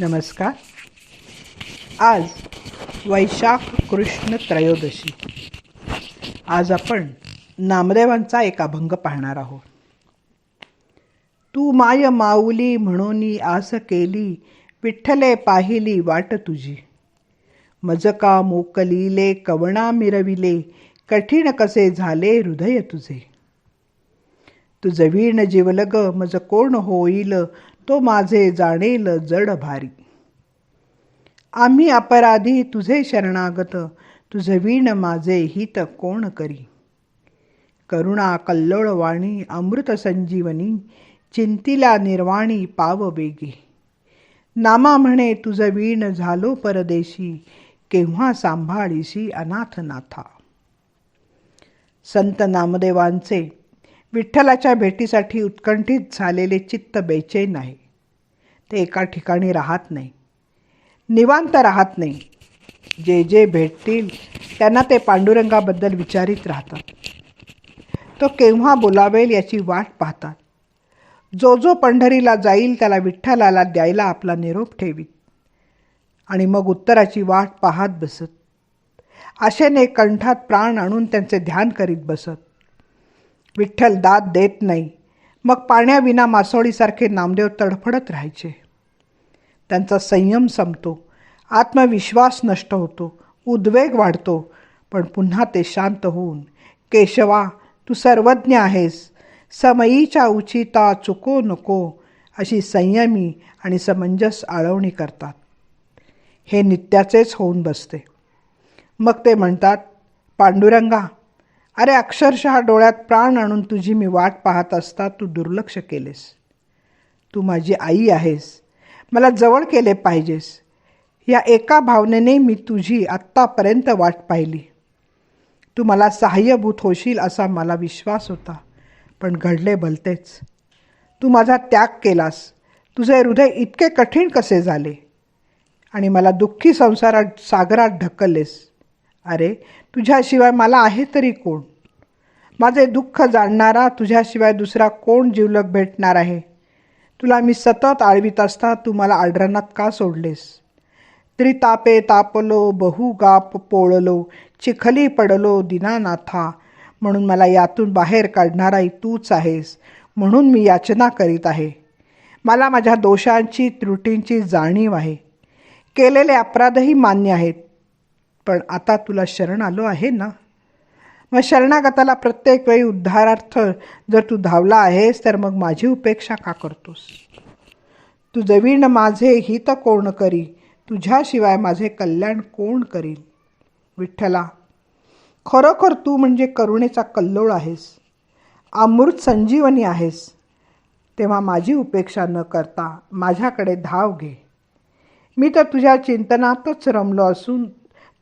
नमस्कार. आज वैशाख कृष्ण त्रयोदशी. आज आपण नामदेवांचा एक अभंग पाहणार आहोत. तू माय माऊली म्हणून आस केली विठ्ठले पाहिली वाट तुझी. मजका मोकलीले कवणा मिरविले कठीण कसे झाले हृदय तुझे. तुझ वीण जीवलग मज कोण होईल तो माझे जाणेल जड भारी. आम्ही अपराधी तुझे शरणागत तुझ वीण माझे हित कोण करी? करुणा कल्लोळवाणी अमृत संजीवनी चिंतिला निर्वाणी पाव वेगी. नामा म्हणे तुझं वीण झालो परदेशी केव्हा सांभाळीशी अनाथ नाथा संत नामदेवांचे विठ्ठलाच्या भेटीसाठी उत्कंठित झालेले चित्त बेचैन आहे. ते एका ठिकाणी राहत नाही. निवांत राहत नाही. जे जे भेटतील त्यांना ते पांडुरंगाबद्दल विचारित राहतात. तो केव्हा बोलावेल याची वाट पाहतात. जो जो पंढरीला जाईल त्याला विठ्ठलाला द्यायला आपला निरोप ठेवीत. आणि मग उत्तराची वाट पाहत बसत. आशेने कंठात प्राण आणून त्यांचे ध्यान करीत बसत. विठ्ठल दाद देत नाही. मग पाण्याविना मासोळीसारखे नामदेव तडफडत राहायचे. त्यांचा संयम संपतो. आत्मविश्वास नष्ट होतो. उद्वेग वाढतो. पण पुन्हा ते शांत होऊन केशवा तू सर्वज्ञ आहेस. समयीच्या उचिता चुको नको. अशी संयमी आणि समंजस आळवणी करतात. हे नित्याचेच होऊन बसते. मग ते म्हणतात पांडुरंगा अरे अक्षरशः डोळ्यात प्राण आणून तुझी मी वाट पाहत असता तू दुर्लक्ष केलेस. तू माझी आई आहेस. मला जवळ केले पाहिजेस. या एका भावनेने मी तुझी आत्तापर्यंत वाट पाहिली. तू मला सहाय्यभूत होशील असा मला विश्वास होता पण घडले भलतेच तू माझा त्याग केलास. तुझे हृदय इतके कठीण कसे झाले? आणि मला दुःखी संसारात सागरात ढकललेस. अरे तुझ्याशिवाय मला आहे तरी कोण? माझे दुःख जाणणारा तुझ्याशिवाय दुसरा कोण जीवलग भेटणार आहे? तुला मी सतत आळवीत असता तू मला आडरणात का सोडलेस? त्रितापे तापलो बहु गाप पोळलो चिखली पडलो दिनानाथा. म्हणून मला यातून बाहेर काढणाराही तूच आहेस म्हणून मी याचना करीत आहे. मला माझ्या दोषांची त्रुटींची जाणीव आहे. केलेले अपराधही मान्य आहेत. पण आता तुला शरण आलो आहे ना? मग शरणागताला प्रत्येक वेळी उद्धारार्थ जर तू धावला आहेस तर मग माझी उपेक्षा का करतोस? तू जवीण माझे हित कोण करी? तुझ्याशिवाय माझे कल्याण कोण करील विठ्ठला खरोखर तू म्हणजे करुणेचा कल्लोळ आहेस. अमृत संजीवनी आहेस. तेव्हा माझी उपेक्षा न करता माझ्याकडे धाव घे. मी तर तुझ्या चिंतनातच रमलो असून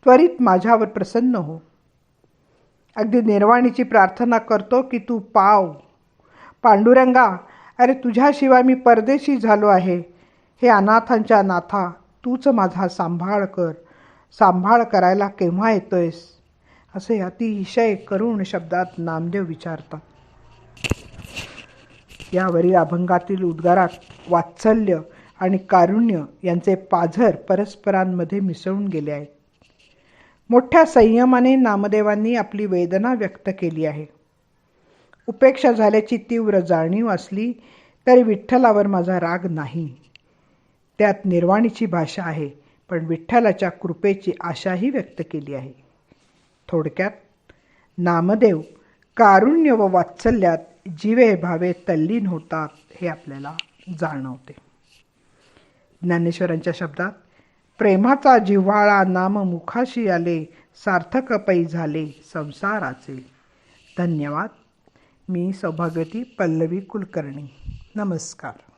त्वरित माझ्यावर प्रसन्न हो. अगदी निर्वाणीची प्रार्थना करतो की तू पाव. पांडुरंगा अरे तुझ्याशिवाय मी परदेशी झालो आहे. हे अनाथांच्या नाथा तूच माझा सांभाळ कर. सांभाळ करायला केव्हा येतोयस? असे अतिशय करुण शब्दात नामदेव विचारतात. यावरील अभंगातील उद्गारात वात्सल्य आणि कारुण्य यांचे पाझर परस्परांमध्ये मिसळून गेले आहेत. मोठ्या संयमाने नामदेवांनी आपली वेदना व्यक्त केली आहे. उपेक्षा झाल्याची तीव्र जाणीव असली तरी विठ्ठलावर माझा राग नाही. त्यात निर्वाणीची भाषा आहे पण विठ्ठलाच्या कृपेची आशाही व्यक्त केली आहे. थोडक्यात नामदेव कारुण्य व वात्सल्यात जीवे भावे तल्लीन होतात हे आपल्याला जाणवते. ज्ञानेश्वरांच्या शब्दात प्रेमाचा जिव्हाळा नाम मुखाशी आले सार्थक पै झाले संसाराचे. धन्यवाद. मी सौभाग्यती पल्लवी कुलकर्णी. नमस्कार.